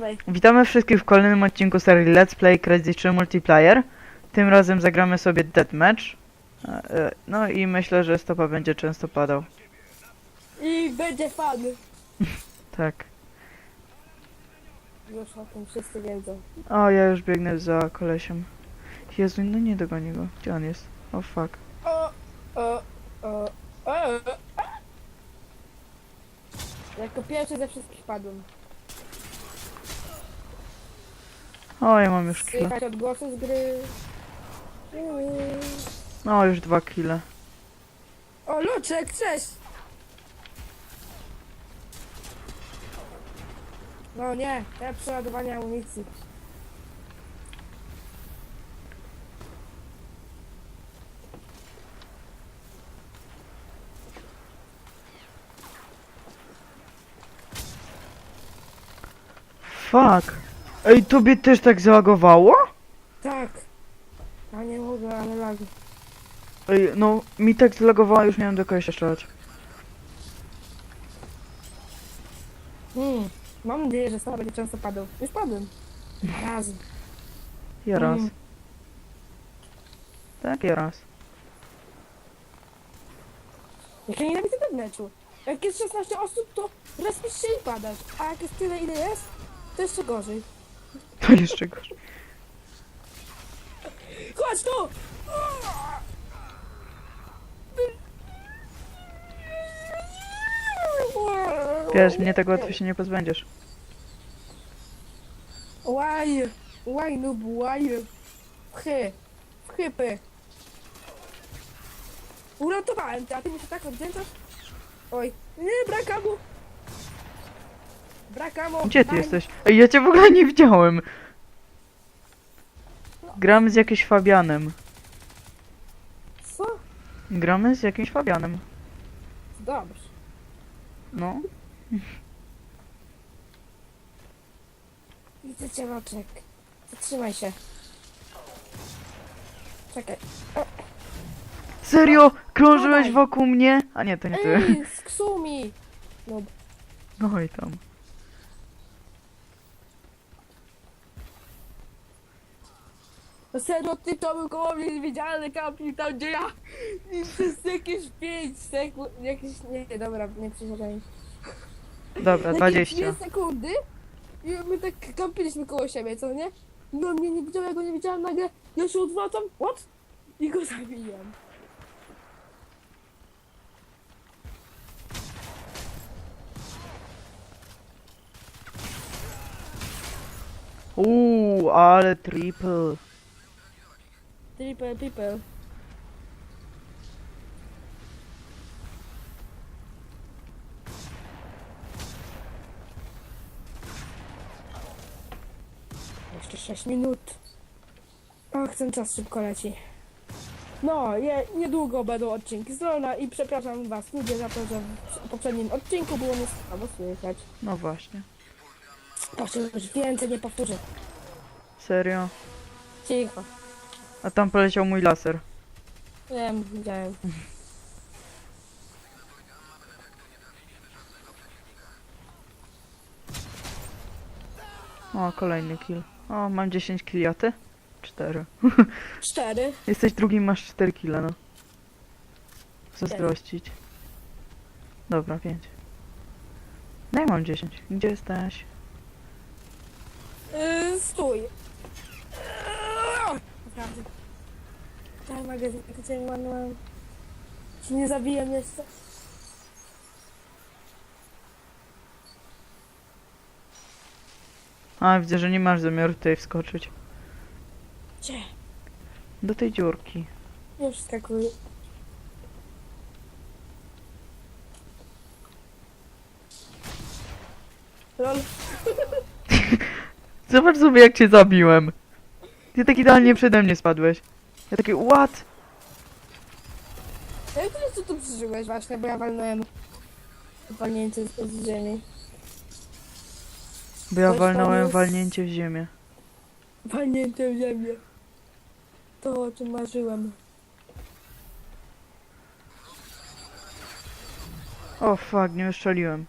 nagrywaj. Witamy wszystkich w kolejnym odcinku serii Let's Play Crazy 3 Multiplayer. Tym razem zagramy sobie Deathmatch. E, e, No i myślę, że stopa będzie często padał. I będzie fan. Tak. Już o tym wszyscy wiedzą. O, ja już biegnę za kolesiem. Jezu, no nie dogoni go. Gdzie on jest? O fuck. O, o, o, o. Jako pierwszy ze wszystkich padłem. O, ja mam już killa. Słychać odgłosy z gry. O, już dwa kile. O, Luczek, cześć! No nie, te przeładowanie amunicji. Fuck. Ej, tobie też tak zalagowało? Tak. Ja nie mogę, ale lagi. Ej, no, mi tak zalagowało, już miałem do kogoś strzelać. Hmm. Mam nadzieję, że stara będzie często padał. Już padłem. Razy. Ja raz. Mm. Tak, ja raz. Jak ja nienawidzę meczu. Jak jest 16 osób, to respisz się i padasz. A jak jest tyle, ile jest, to jeszcze gorzej. To jeszcze gorzej. Chodź tu! Wiesz, mnie tak łatwo się nie pozbędziesz. Why? Why noob? Why? Wchy. Wchypy. Uratowałem cię, a ty mi się tak odwdzięczasz? Oj. Nie, brak amu. Brak amu. Gdzie ty jesteś? Ej, ja cię w ogóle nie widziałem. Gramy z jakimś Fabianem. Co? Gramy z jakimś Fabianem. Dobrze. No. Widzę cię, Roczek. Zatrzymaj się. Czekaj. Serio? Krążyłeś Dawaj. wokół mnie? A nie, to nie ty. Ej, ksumi! No, No i tam. Serio, ty to był koło mnie niewidzialny kamping tam, gdzie ja i przez jakieś 5 sekund, jakieś, nie, dobra, nie przesadzaj. Dobra, Jakieś 20. 2 sekundy i my tak kampiliśmy koło siebie, co nie? No mnie nie widział, ja go nie widziałem, nagle ja się odwracam, what? I go zabiłem. Uuu, ale triple. Triple, triple. Jeszcze 6 minut. Ach, ten czas szybko leci. No, je, niedługo będą odcinki z i przepraszam was ludzie za to, że w poprzednim odcinku było mnie słabo słychać. No właśnie. To się już więcej nie powtórzy. Serio? Cicho. A tam poleciał mój laser. Wiem, widziałem. O, kolejny kill. O, mam 10 killi, a ty? 4. Cztery. Jesteś drugim, masz 4 kile, no. Zazdrościć. Dobra, 5. No ja mam 10. Gdzie jesteś? Yy, stój. Naprawdę. Daj magazyn, gdzie mam, mam. Czy nie zabiję jeszcze? A, widzę, że nie masz zamiaru tutaj wskoczyć. Gdzie? Do tej dziurki. Już skakuję. Lol. Zobacz sobie, jak cię zabiłem. Ty tak idealnie przede mnie spadłeś. Ja taki, what? Jak ty co tu przeżyłeś właśnie, bo ja walnąłem walnięcie z, z ziemi. Bo ja walnąłem walnięcie w ziemię. Walnięcie w ziemię. To o czym marzyłem. O fuck, nie wyszczeliłem.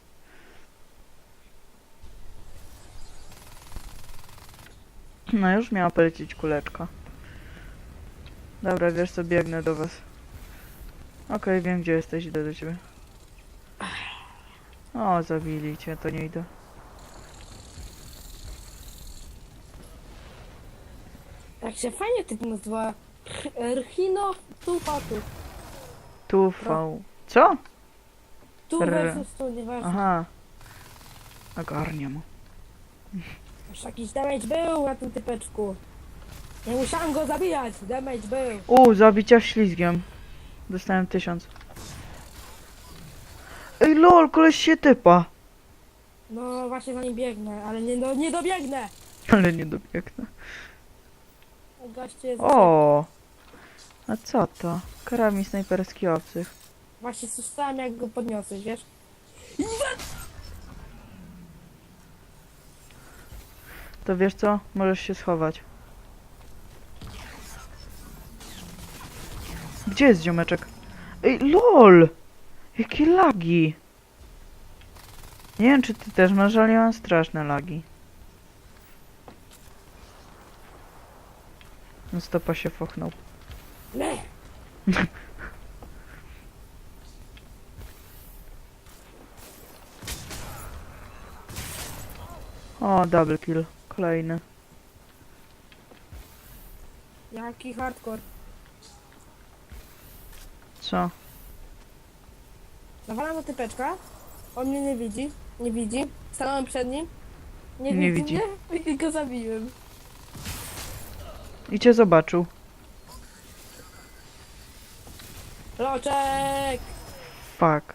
No już miała polecieć kuleczka. Dobra, wiesz co, biegnę do was. Okej, wiem gdzie jesteś, idę do ciebie. O, zabili cię, to nie idę. Tak się fajnie typ nazywa. Rhino Tufatu. Tu V. Co? Tu versus tu, nieważne. Aha. Ogarniam. Już jakiś damage był na tym typeczku. Nie musiałam go zabijać, damage był. U, zabicia ślizgiem. Dostałem tysiąc. Ej lol, koleś się typa. No właśnie za nim biegnę, ale nie, no, nie dobiegnę. Ale nie dobiegnę. Goście jest O! A co to? Karabin snajperski obcych. Właśnie słyszałam jak go podniosłeś, wiesz? To wiesz co? Możesz się schować. Gdzie jest ziomeczek? Ej, lol! Jakie lagi! Nie wiem, czy ty też masz, ale ja mam straszne lagi. No stopa się fochnął. Nie. O, double kill. Kolejny. Jaki hardcore. Co? Nawalam do typeczka. On mnie nie widzi. Nie widzi. Stanąłem przed nim. Nie, Nie widzi, mnie i go zabiłem. I cię zobaczył. Loczek! Fuck.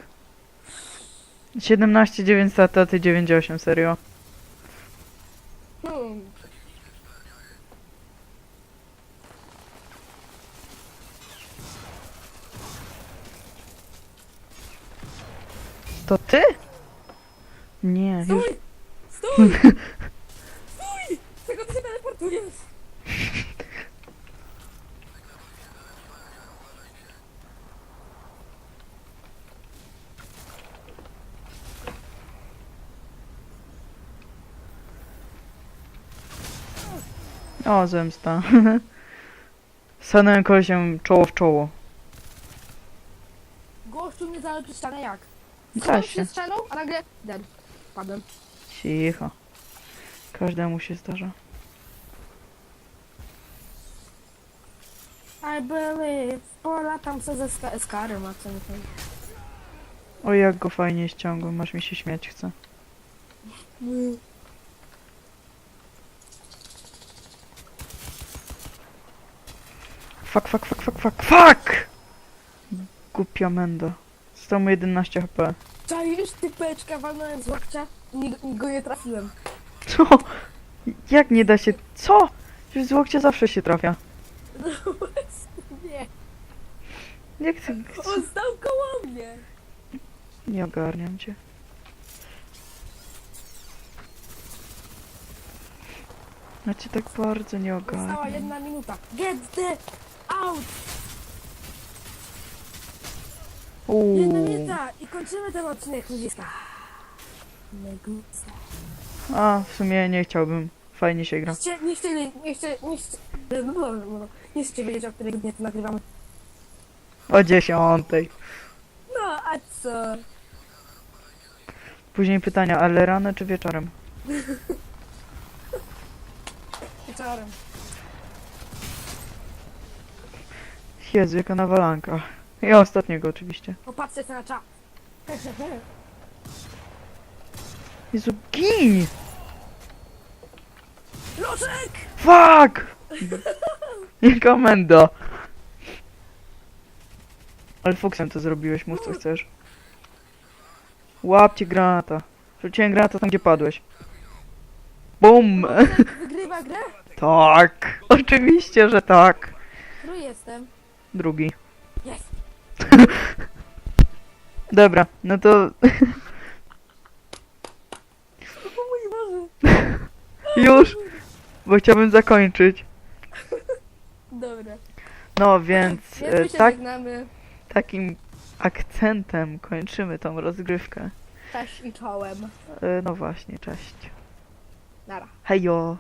17, 9 lat, a ty 9,8, serio? Hmm. To ty? Nie, już... Stój! Stój! Stój! Czego ty się teleportujesz? O, zemsta. Stanąłem kolesiem czoło w czoło. Gościu mnie przez ścianę jak? Da się. się a nagle dead. Padłem. Cicho. Każdemu się zdarza. I believe. Polatam se ze ska- Skarem, a co. O, jak go fajnie ściągłem, aż mi się śmiać chce. Fuck, fuck, fuck, fuck, fuck, fuck! Głupia menda. Zostało mu 11 HP. Czaisz typeczka, walnąłem z łokcia i go nie trafiłem. Co? Jak nie da się... Co? Przecież z łokcia zawsze się trafia. Nie, Jak ty... on stał koło mnie. Nie ogarniam cię. Ja cię tak bardzo nie Została ogarniam. jedna minuta. Get the out! Jedna Uuu. minuta i kończymy ten odcinek ludziska. Negusta. A, w sumie nie chciałbym. Fajnie się gra. Nie chcecie, nie chcieli, nie chcecie, nie chcecie, no, no, no, no. nie chcecie wiedzieć, o którego dnia to nagrywamy. O dziesiątej. No, a co? Później pytania, ale rano czy wieczorem? Wieczorem. Jezu, jaka nawalanka. I ostatniego oczywiście. Popatrzcie sobie na czat. Jezu, gin! Loczek! Fuck! Jaka menda. Ale fuksem to zrobiłeś, mów co chcesz. Łapcie granata. Rzuciłem granata tam, gdzie padłeś. Bum! Wygrywa grę? Tak! Oczywiście, że tak. Który jestem? Drugi. Jest. Dobra, no to O mój Boże. już, bo chciałbym zakończyć. Dobra. No więc Więc e, my się tak, żegnamy. takim akcentem kończymy tą rozgrywkę. Cześć i czołem. E, No właśnie, cześć. Nara. Hejo!